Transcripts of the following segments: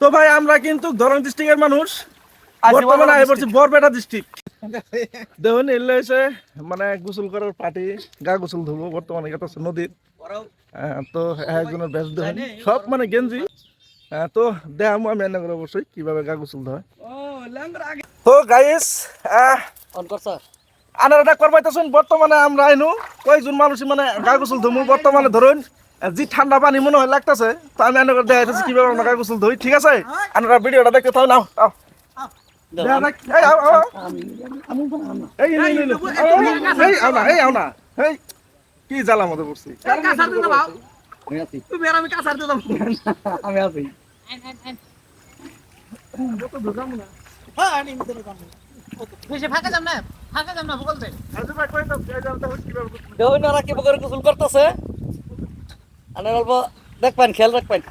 তো ভাই আমরা কিন্তু ধরন ডিস্ট্রিক্টের মানুষ। বর্তমানে পড়ছি বরপেটা ডিস্ট্রিক্ট দেখুন এলে এসে মানে গোসল করার পার্টি গা গোসল ধুবো বর্তমানে এটা হচ্ছে নদীর। আহ, তো একজনের বেশ দেখুন সব মানে গেঞ্জি। আহ, তো দেখামো আমি এনে করে অবশ্যই কীভাবে গা গোসল ধোয়। তো গাইস অন আনারা ডাক পাইতেছেন বর্তমানে আমরা আইনু কয়জন মানুষ মানে গা গোসল ধুমু। বর্তমানে ধরুন জি ঠান্ডা পানি মনে হয় লাগতেছে তো আমি এনে করে দেখাইতেছি কীভাবে আমরা গা গোসল ধুই ঠিক আছে? আনারা ভিডিওটা দেখতে থাও নাও কি জ্বালা মধ্যে পড়ছি আমি আছি। ফাঁকা যাম না। দেখুন ওরা কি করে গোসল করতেছে? আর অল্প দেখবেন খেয়াল রাখবেন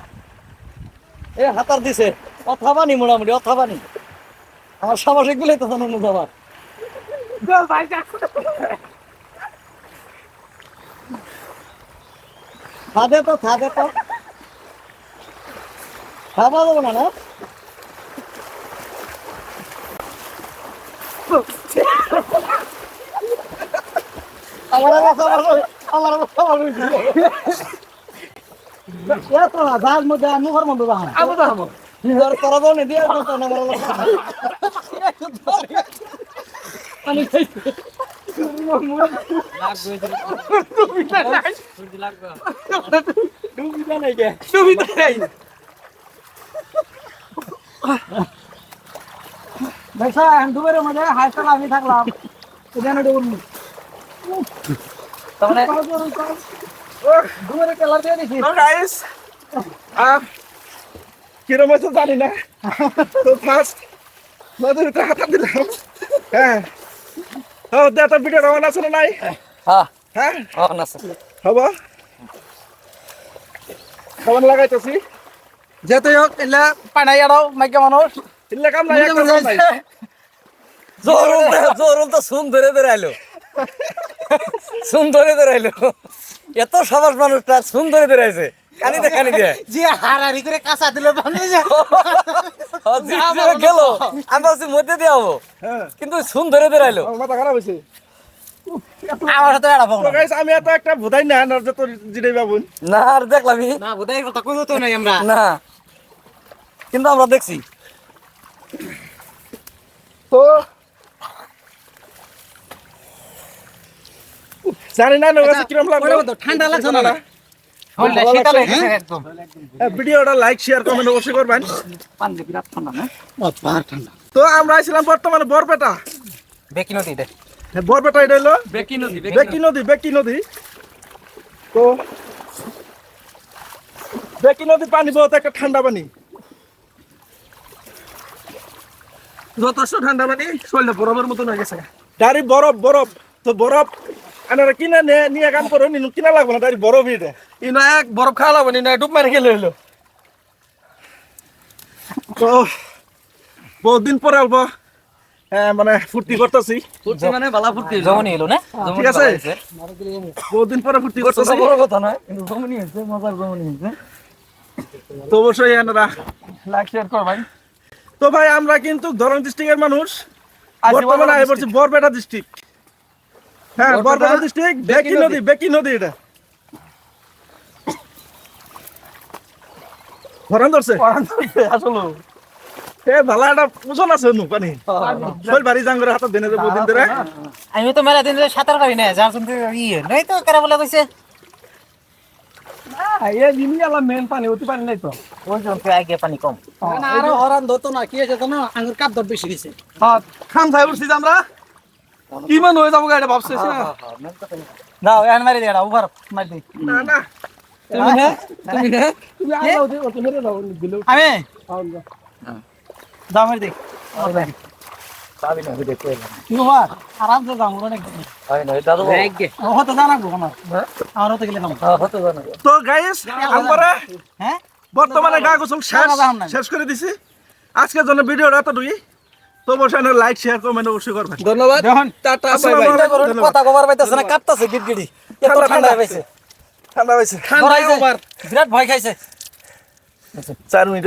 এ হাতার দিছে। অথাবানি মোটামুটি অথাবানি আমার সামাজিক গুলোই তো জানো আবার খাদে তো খাদে তো। খাওয়া যাব না না? আমার আমার আমার এত না মধ্যে মুখের মধ্যে জাহাজ আবু তো হামো নিজের করা দাও নি তো না আমার আমি সুবিধা নাই ভাইসা দুবারের মধ্যে হাইস্টাল আমি থাকলাম। এখানে ডুবুন তাহলে দুবারে কালার দিয়ে দিছি। গাইস কিরম হয়েছে জানি না। তো ফার্স্ট নদীর ভিতরে হাতা দিলাম। হ্যাঁ। ও দে তো ভিডিও রওনা আছে না নাই? হ্যাঁ। হ্যাঁ? আছে। হব। খাবার লাগাইতেছি? যেতে হোক এলা পানাই আড়াও মাইকা মানুষ। ইল্লে কাম নাই একটা কাম নাই জোরুল জোরুল তো সুন ধরে ধরে আইলো সুন ধরে ধরে আইলো এত সমাজ মানুষটা সুন ধরে আইছে যে হারারি করে কাঁচা দিলে বানিয়ে যা গেল আমি মধ্যে দিয়ে হব হ্যাঁ। কিন্তু সুন ধরে ধরে আইলো আমার মাথা খারাপ হয়েছে। আমার সাথে এড়া পাবো গাইস আমি এত একটা ভুদাই না জিরে বাবুন। না আর দেখলামই না কথা তো নাই আমরা। না। কিন্তু আমরা দেখছি। তো? জানি না নৌকা কিরম লাগল। ঠান্ডা লাগছে না? হ্যাঁ? একদম। হ্যাঁ, ভিডিওটা লাইক শেয়ার কমেন্ট অবশ্যই করবেন। ঠান্ডা না? ও পাহাড় ঠান্ডা। তো আমরা আইছিলাম বর্তমানে বরপেটা। বেকি নদী হ্যাঁ, বরপেটা এটা হলো বেকি নদী বেকি নদী বেকি নদী। তো বেকি নদী পানি বহুত একটা ঠান্ডা পানি। যথেষ্ট ঠান্ডা পানি শরীরে বরফের মতন হয়ে গেছে গাড়ি বরফ বরফ। তো বরফ আনারা কিনা নে- নিয়ে কাম করো নিনু কিনা লাগবে না গাড়ি বরফ এটা ইনো এক বরফ খাওয়া লাগবে না ডুব মারি খেলে হলো তো বহুত দিন পরে অল্প হ্যাঁ, মানে ফুর্তি করতেছি। ফুর্তি মানে বালা ফুর্তি জমনি এলো না? ঠিক আছে। বহুত দিন পরে ফুর্তি করতেছি। বড় কথা নয় কিন্তু জমনি হয়েছে মজার জমনি হয়েছে তো অবশ্যই এনারা লাইক শেয়ার কর ভাই। তো ভাই আমরা কিন্তু ধরন ডিস্ট্রিক্টের মানুষ। বর্তমানে আই পড়ছি বরপেটা ডিস্ট্রিক্ট হ্যাঁ বরপেটা, ডিস্ট্রিক্ট বেকি নদী। বেকি নদী এটা। ধরেন ধরছে। আসলে। এ ভালো একটা ওজন আছে নু পানি। শৈল বাড়ি জাঙ্গরে হাতে দেনে যে বহুদিন ধরে। আমি তো মেলা দিন ধরে সাঁতার কাটি না যার জন্য ইয়ে। নয় তো কেরা বলে কইছে। এ জিনি আলা মেন পানি অতি পানি নাই তো। ওই জন্য আগে পানি কম। না আরও হরান না কি আছে জানো? আঙ্গুর কাপ দর বেশি দিছে। খাম খাই উঠছি যে আমরা। কিমান হয়ে যাব গাড়ি ভাবছিস না দাও এন মারি দে ওভার মারি দে। না না। তুমি হে তুমি হে তুমি আগে ওতে ওতে মেরে দাও দিলো আমি? দাও মারি দে। পাবি না ভিডিও করে কি অনেক হয় না দাদু ও জানাব আমার। আমার হতে গেলে নাম হতে তো গাইস আমরা হ্যাঁ? বর্তমানে গা গোসল শেষ শেষ করে দিছি। আজকের জন্য ভিডিওটা এতটুকুই। তো অবশ্যই লাইক শেয়ার কমেন্ট অবশ্যই করবেন। ধন্যবাদ। টাটা বাই বাই কথা কবার পাইতেছে না কাঁপতাছে গিটগিটি। এত ঠান্ডা। পাইছে ঠান্ডা বিরাট ভয় খাইছে। চার মিনিট